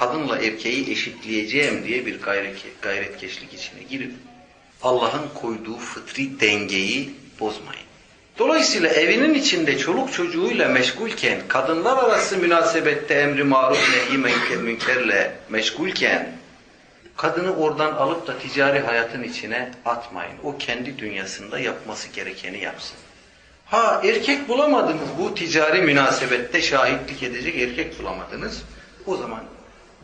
kadınla erkeği eşitleyeceğim diye bir gayret, gayretkeşlik içine girip Allah'ın koyduğu fıtri dengeyi bozmayın. Dolayısıyla evinin içinde çoluk çocuğuyla meşgulken, kadınlar arası münasebette emri maruf nehi münker- münkerle meşgulken, kadını oradan alıp da ticari hayatın içine atmayın. O kendi dünyasında yapması gerekeni yapsın. Ha erkek bulamadınız bu ticari münasebette şahitlik edecek erkek bulamadınız. O zaman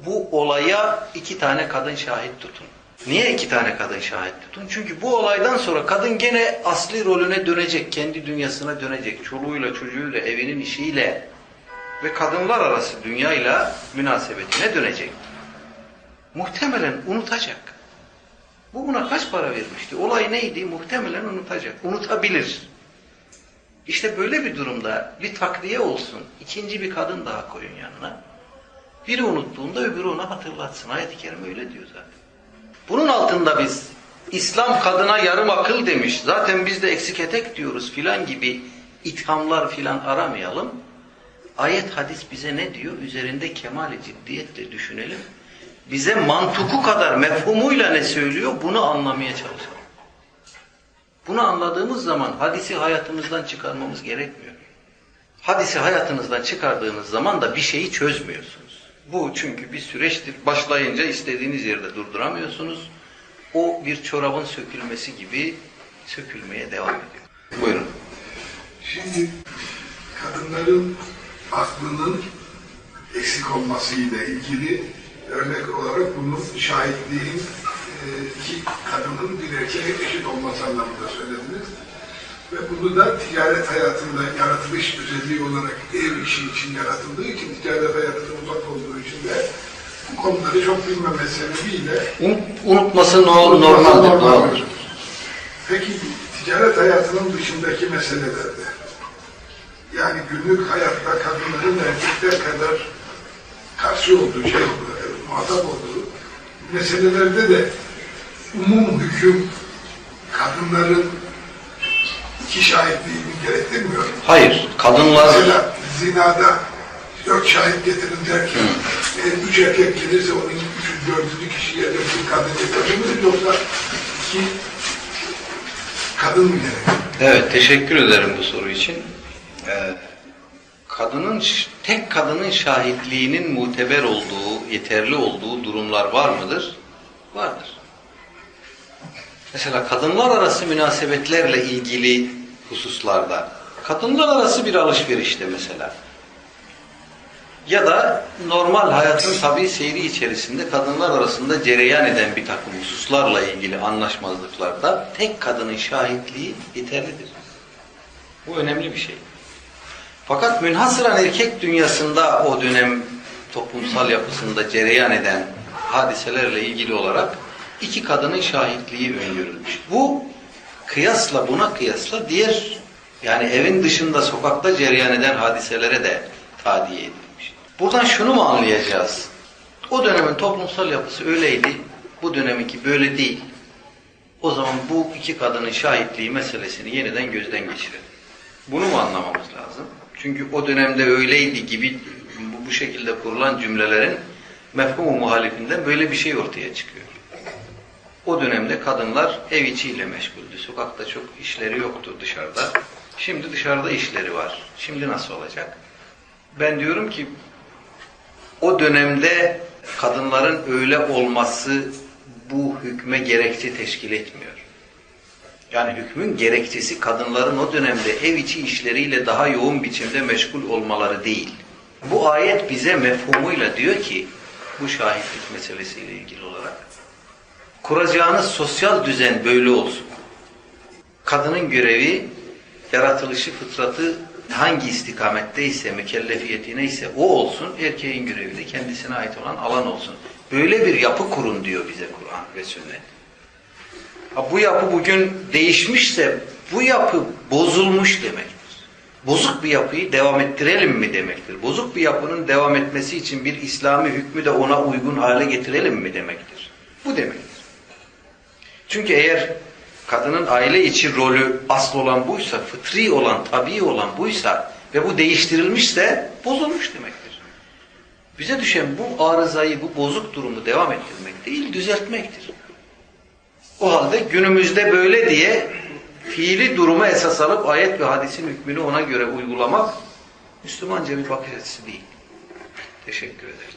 bu olaya iki tane kadın şahit tutun. Niye iki tane kadın şahit tutun? Çünkü bu olaydan sonra kadın gene asli rolüne dönecek, kendi dünyasına dönecek. Çoluğuyla, çocuğuyla, evinin işiyle ve kadınlar arası dünyayla münasebetine dönecek. Muhtemelen unutacak. Bu buna kaç para vermişti? Olay neydi? Muhtemelen unutacak. Unutabilir. İşte böyle bir durumda bir takviye olsun. ikinci bir kadın daha koyun yanına. Biri unuttuğunda öbürü ona hatırlatsın. Ayet-i Kerime öyle diyor zaten. Bunun altında biz İslam kadına yarım akıl demiş. Zaten biz de eksik etek diyoruz filan gibi ithamlar filan aramayalım. Ayet hadis bize ne diyor? Üzerinde kemali ciddiyetle düşünelim. Bize mantuku kadar mefhumuyla ne söylüyor? Bunu anlamaya çalışalım. Bunu anladığımız zaman hadisi hayatımızdan çıkarmamız gerekmiyor. Hadisi hayatınızdan çıkardığınız zaman da bir şeyi çözmüyorsunuz. Bu çünkü bir süreçtir. Başlayınca istediğiniz yerde durduramıyorsunuz. O bir çorabın sökülmesi gibi sökülmeye devam ediyor. Buyurun. Şimdi kadınların aklının eksik olmasıyla ilgili örnek olarak bunun şahitliğin e, iki kadının bir erkeğe eşit olması anlamında söylediniz. Ve bunu da ticaret hayatında yaratılış özelliği olarak ev işi için yaratıldığı için ticaret uzak olduğu için de bu konuları çok bilmeme sebebiyle Unut, unutması no, normaldir, doğaldır. Peki ticaret hayatının dışındaki meselelerde yani günlük hayatta kadınların erkekler kadar karşı olduğu şey muhatap olduğu meselelerde de umum hüküm kadınların iki şahitliğini gerektirmiyor. Hayır, kadınlar Mesela zinada dört şahit getirin derken eğer üç erkek gelirse onun üçü, dördüncü kişiye de bir kadın getirir mi yoksa iki kadın mı gerekir? Evet, teşekkür ederim bu soru için. Ee, kadının tek kadının şahitliğinin muteber olduğu, yeterli olduğu durumlar var mıdır? Vardır. Mesela kadınlar arası münasebetlerle ilgili hususlarda, kadınlar arası bir alışverişte mesela ya da normal hayatın tabi seyri içerisinde kadınlar arasında cereyan eden bir takım hususlarla ilgili anlaşmazlıklarda tek kadının şahitliği yeterlidir. Bu önemli bir şey. Fakat münhasıran erkek dünyasında o dönem toplumsal yapısında cereyan eden hadiselerle ilgili olarak iki kadının şahitliği öngörülmüş. Bu kıyasla buna kıyasla diğer yani evin dışında sokakta cereyan eden hadiselere de tadiye edilmiş. Buradan şunu mu anlayacağız? O dönemin toplumsal yapısı öyleydi, bu döneminki böyle değil. O zaman bu iki kadının şahitliği meselesini yeniden gözden geçirelim. Bunu mu anlamamız lazım? Çünkü o dönemde öyleydi gibi bu, bu şekilde kurulan cümlelerin mefhumu muhalifinden böyle bir şey ortaya çıkıyor. O dönemde kadınlar ev içiyle meşguldü. Sokakta çok işleri yoktu dışarıda. Şimdi dışarıda işleri var. Şimdi nasıl olacak? Ben diyorum ki o dönemde kadınların öyle olması bu hükme gerekçe teşkil etmiyor. Yani hükmün gerekçesi kadınların o dönemde ev içi işleriyle daha yoğun biçimde meşgul olmaları değil. Bu ayet bize mefhumuyla diyor ki bu şahitlik meselesiyle ilgili olarak kuracağınız sosyal düzen böyle olsun. Kadının görevi, yaratılışı, fıtratı hangi istikametteyse, mükellefiyeti neyse o olsun. Erkeğin görevi de kendisine ait olan alan olsun. Böyle bir yapı kurun diyor bize Kur'an ve sünnet. Ha, bu yapı bugün değişmişse bu yapı bozulmuş demektir. Bozuk bir yapıyı devam ettirelim mi demektir. Bozuk bir yapının devam etmesi için bir İslami hükmü de ona uygun hale getirelim mi demektir. Bu demektir. Çünkü eğer kadının aile içi rolü asıl olan buysa, fıtri olan, tabii olan buysa ve bu değiştirilmişse bozulmuş demektir. Bize düşen bu arızayı, bu bozuk durumu devam ettirmek değil, düzeltmektir. O halde günümüzde böyle diye fiili durumu esas alıp ayet ve hadisin hükmünü ona göre uygulamak Müslümanca bir bakış açısı değil. Teşekkür ederim.